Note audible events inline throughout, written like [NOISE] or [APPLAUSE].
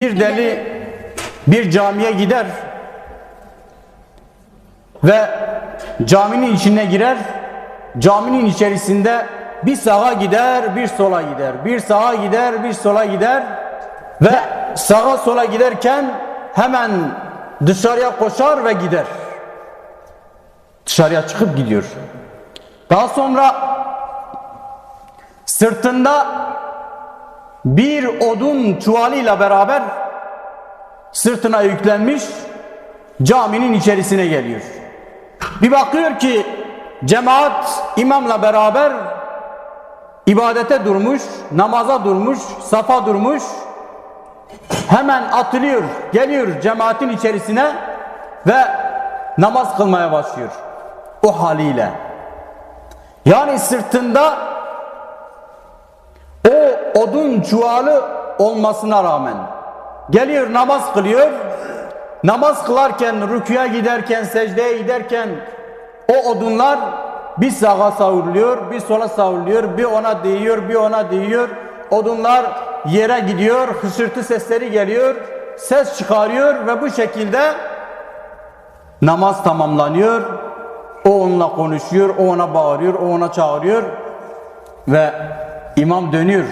Bir deli bir camiye gider ve caminin içine girer. Caminin içerisinde bir sağa gider, bir sola gider. Bir sağa gider, bir sola gider. Ve sağa sola giderken hemen dışarıya koşar ve gider. Dışarıya çıkıp gidiyor. Daha sonra sırtında bir odun çuvalıyla beraber sırtına yüklenmiş caminin içerisine geliyor. Bir bakıyor ki cemaat imamla beraber ibadete durmuş, namaza durmuş, safa durmuş. Hemen atılıyor, geliyor cemaatin içerisine ve namaz kılmaya başlıyor. O haliyle. Yani sırtında o odun çuvalı olmasına rağmen geliyor namaz kılıyor. Namaz kılarken, rüküye giderken, secdeye giderken o odunlar bir sağa savruluyor, bir sola savruluyor, bir ona değiyor, bir ona değiyor. Odunlar yere gidiyor, hışırtı sesleri geliyor, ses çıkarıyor ve bu şekilde namaz tamamlanıyor. O onunla konuşuyor, o ona bağırıyor, o ona çağırıyor ve imam dönüyor.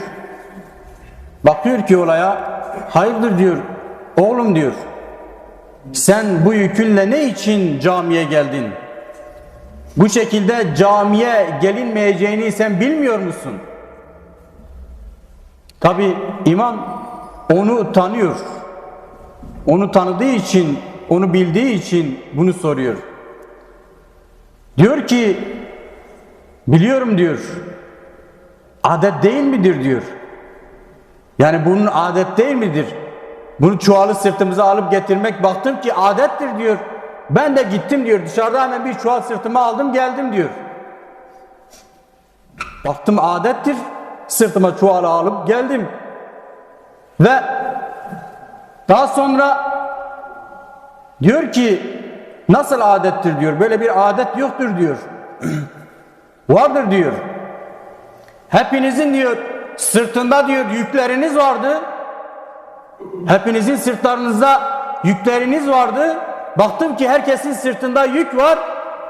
Bakıyor ki olaya, hayırdır diyor, oğlum diyor. Sen bu yükünle ne için camiye geldin? Bu şekilde camiye gelinmeyeceğini sen bilmiyor musun? Tabi imam onu tanıyor. Onu tanıdığı için, onu bildiği için bunu soruyor. Diyor ki, biliyorum diyor. Adet değil midir diyor. Yani bunun adet değil midir? Bunu çuvalı sırtımıza alıp getirmek baktım ki adettir diyor. Ben de gittim diyor. Dışarıda hemen bir çuval sırtıma aldım geldim diyor. Baktım adettir. Sırtıma çuvalı alıp geldim. Ve daha sonra diyor ki nasıl adettir diyor. Böyle bir adet yoktur diyor. [CLEARS THROAT] Vardır diyor. Hepinizin diyor sırtında diyor yükleriniz vardı. Hepinizin sırtlarınızda yükleriniz vardı. Baktım ki herkesin sırtında yük var.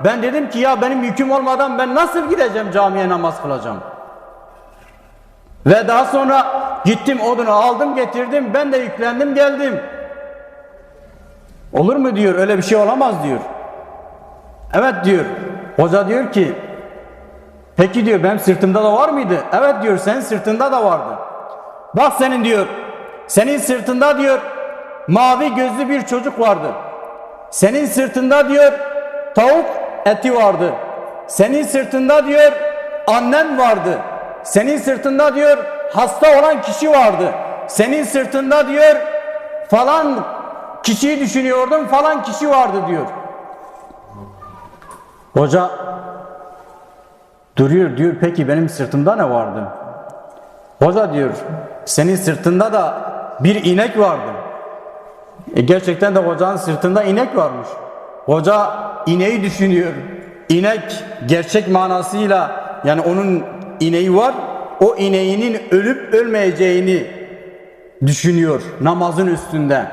Ben dedim ki ya benim yüküm olmadan ben nasıl gideceğim camiye namaz kılacağım? Ve daha sonra gittim odunu aldım getirdim ben de yüklendim geldim. Olur mu diyor öyle bir şey olamaz diyor. Evet diyor. Hoca diyor ki peki diyor benim sırtımda da var mıydı? Evet diyor senin sırtında da vardı. Bak senin diyor senin sırtında diyor mavi gözlü bir çocuk vardı. Senin sırtında diyor tavuk eti vardı. Senin sırtında diyor annen vardı. Senin sırtında diyor hasta olan kişi vardı. Senin sırtında diyor falan kişiyi düşünüyordum falan kişi vardı diyor. Hoca duruyor diyor peki benim sırtımda ne vardı? Hoca diyor senin sırtında da bir inek vardı. E gerçekten de hocanın sırtında inek varmış. Hoca ineği düşünüyor. İnek gerçek manasıyla yani onun ineği var. O ineğinin ölüp ölmeyeceğini düşünüyor namazın üstünde.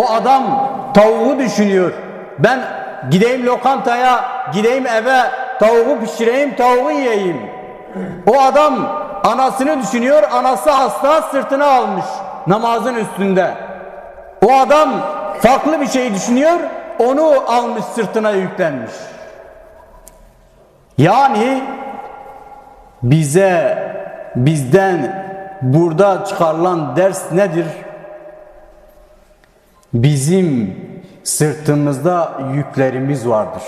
O adam tavuğu düşünüyor. Ben gideyim lokantaya, gideyim eve tavuğu pişireyim, tavuğu yiyeyim. O adam anasını düşünüyor, anası hasta sırtına almış namazın üstünde. O adam farklı bir şey düşünüyor, onu almış sırtına yüklenmiş. Yani bize bizden burada çıkarılan ders nedir? Bizim sırtımızda yüklerimiz vardır.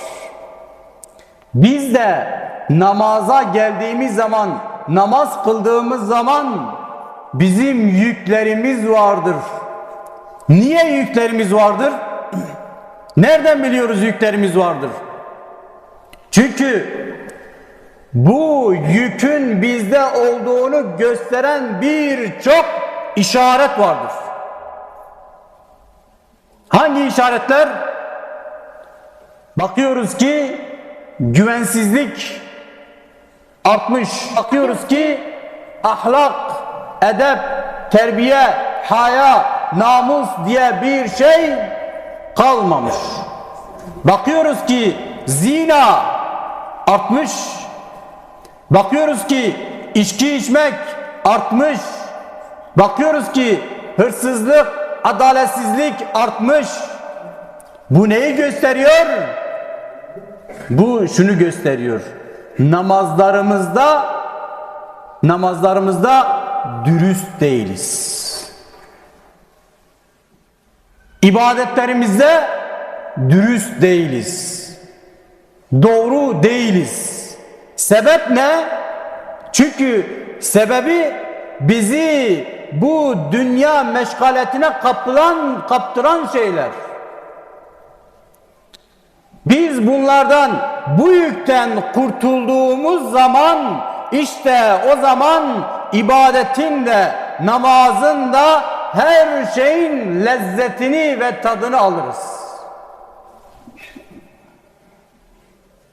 Biz de namaza geldiğimiz zaman, namaz kıldığımız zaman bizim yüklerimiz vardır. Niye yüklerimiz vardır? Nereden biliyoruz yüklerimiz vardır? Çünkü bu yükün bizde olduğunu gösteren birçok işaret vardır. Hangi işaretler? Bakıyoruz ki güvensizlik artmış. Bakıyoruz ki ahlak, edep, terbiye, haya, namus diye bir şey kalmamış. Bakıyoruz ki zina artmış. Bakıyoruz ki içki içmek artmış. Bakıyoruz ki hırsızlık, adaletsizlik artmış. Bu neyi gösteriyor? Bu şunu gösteriyor. Namazlarımızda namazlarımızda dürüst değiliz. İbadetlerimizde dürüst değiliz. Doğru değiliz. Sebep ne? Çünkü sebebi bizi bu dünya meşgaletine kapılan, kaptıran şeyler. Biz bunlardan bu yükten kurtulduğumuz zaman işte o zaman ibadetin de namazın da her şeyin lezzetini ve tadını alırız.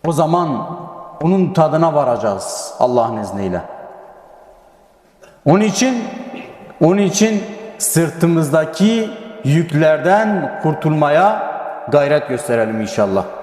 O zaman onun tadına varacağız Allah'ın izniyle. Onun için onun için sırtımızdaki yüklerden kurtulmaya gayret gösterelim inşallah.